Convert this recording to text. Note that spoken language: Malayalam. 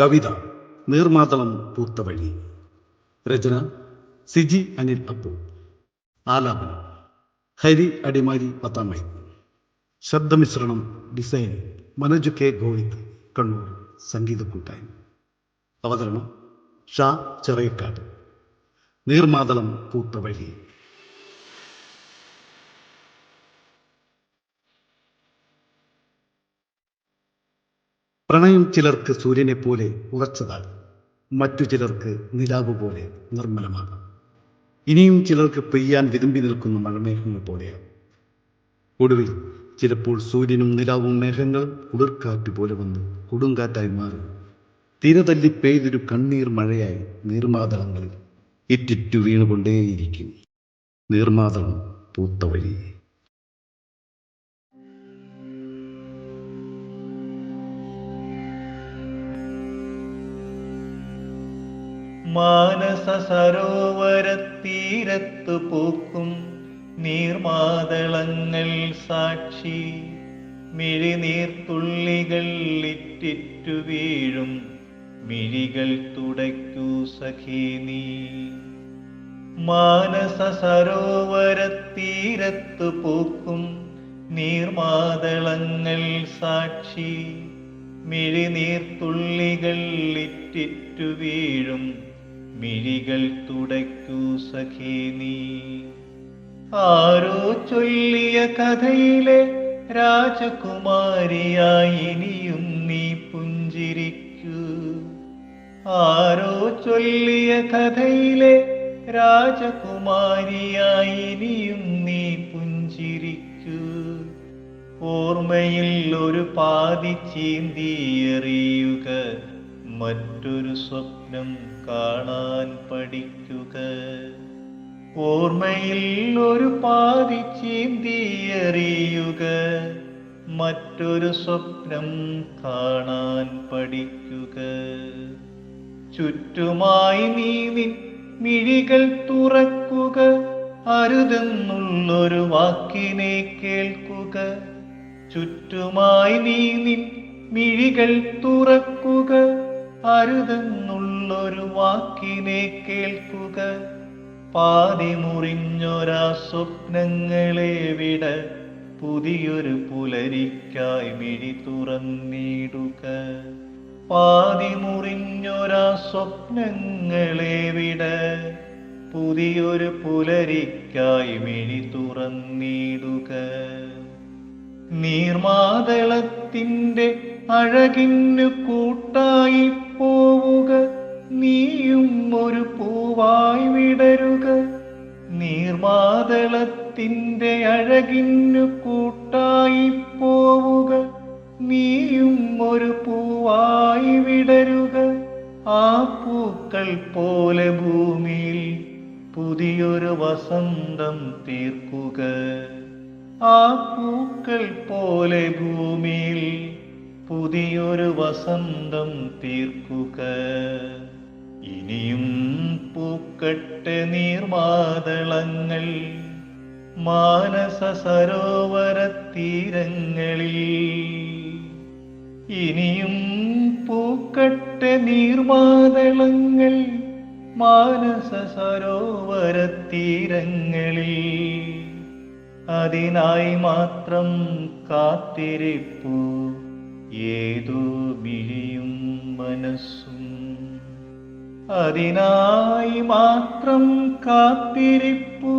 കവിത നീർമാതളം പൂത്ത വഴി. രചന സിജി അനിൽ അപ്പു ആലാപനം ഹരി അടിമാലി പത്താമൈ ശബ്ദമിശ്രണം ഡിസൈൻ മനോജ് കെ ഗോവിന്ദ് കണ്ണൂർ സംഗീത കൂട്ടായ്മ. അവതരണം ഷാ ചെറിയക്കാട്. നീർമാതളം പൂത്ത വഴി. പ്രണയം ചിലർക്ക് സൂര്യനെ പോലെ ഉറച്ചതാണ് മറ്റു ചിലർക്ക് നിലാവ് പോലെ നിർമ്മലമാണ് ഇനിയും ചിലർക്ക് പെയ്യാൻ വിതുമ്പി നിൽക്കുന്ന മഴമേഘങ്ങൾ പോലെയാണ് ഒടുവിൽ ചിലപ്പോൾ സൂര്യനും നിലാവും മേഘങ്ങൾ കുളിർക്കാറ്റ് പോലെ വന്ന് കൊടുങ്കാറ്റായി മാറും. തിരതല്ലി പെയ്തൊരു കണ്ണീർ മഴയായി നീർമാതളങ്ങളിൽ ഇറ്റിറ്റു വീണുകൊണ്ടേയിരിക്കും. നീർമാതളം പൂത്ത വഴി. മാനസ സരോവരത്തീരത്തു പൂക്കും നീർമാതളങ്ങൾ സാക്ഷി. മിഴിനീർത്തുള്ളികൾ ഇറ്റിറ്റു വീഴും. മിഴികൾ തുടയ്ക്കൂ സഖീ നീ. മാനസ സരോവരത്തീരത്തു പൂക്കും നീർമാതളങ്ങൾ സാക്ഷി. മിഴിനീർത്തുള്ളികൾ ഇറ്റിറ്റു വീഴും. മിഴികൾ തുടയ്ക്കൂ സഖേ നീ. ആരോ ചൊല്ലിയ കഥയിലെ രാജകുമാരിയായി ഇനിയും നീ പുഞ്ചിരിക്കൂ. ആരോ ചൊല്ലിയ കഥയിലെ രാജകുമാരിയായി ഇനിയും നീ പുഞ്ചിരിക്കൂ. ഓർമ്മയിൽ ഒരു പാതി ചീന്തിയെറിയുക മറ്റൊരു സ്വപ്നം കാണാൻ പഠിക്കുക. ഓർമ്മയിൽ ഒരു പാതി ചീന്തിയെറിയുക. മറ്റൊരു സ്വപ്നം കാണാൻ പഠിക്കുക. ചുറ്റുമായി നീ മിഴികൾ തുറക്കുക. അരുതെന്നുള്ളൊരു വാക്കിനെ കേൾക്കുക. ചുറ്റുമായി നീ മിഴികൾ തുറക്കുക. അരുതെന്നുള്ളൊരു വാക്കിനെ കേൾക്കുക. പാതി മുറിഞ്ഞൊരാ സ്വപ്നങ്ങളെ വിട പുതിയൊരു പുലരിക്കായി മിഴി തുറന്നിടുക. പാതി മുറിഞ്ഞൊരാ സ്വപ്നങ്ങളെ വിട പുതിയൊരു പുലരിക്കായി മിഴി തുറന്നിടുക. നീർമാതളത്തിന്റെ അഴകിന്നു കൂട്ടായി പോവുക. നീയും ഒരു പൂവായി വിടരുക. നീർമാതളത്തിന്റെ അഴകിന്നു കൂട്ടായി പോവുക. നീയും ഒരു പൂവായി വിടരുക. ആ പൂക്കൾ പോലെ ഭൂമിയിൽ പുതിയൊരു വസന്തം തീർക്കുക. ആ പൂക്കൾ പോലെ ഭൂമിയിൽ പുതിയൊരു വസന്തം തീർക്കുക. ഇനിയും പൂക്കട്ടെ നീർമാതളങ്ങൾ മാനസ സരോവര തീരങ്ങളിൽ. ഇനിയും പൂക്കട്ടെ നീർമാതളങ്ങൾ മാനസ സരോവര തീരങ്ങളിൽ. അതിനായി മാത്രം കാത്തിരിപ്പു. ഏതോ മിഴിയും മനസ്സും അതിനായി മാത്രം കാത്തിരിപ്പു.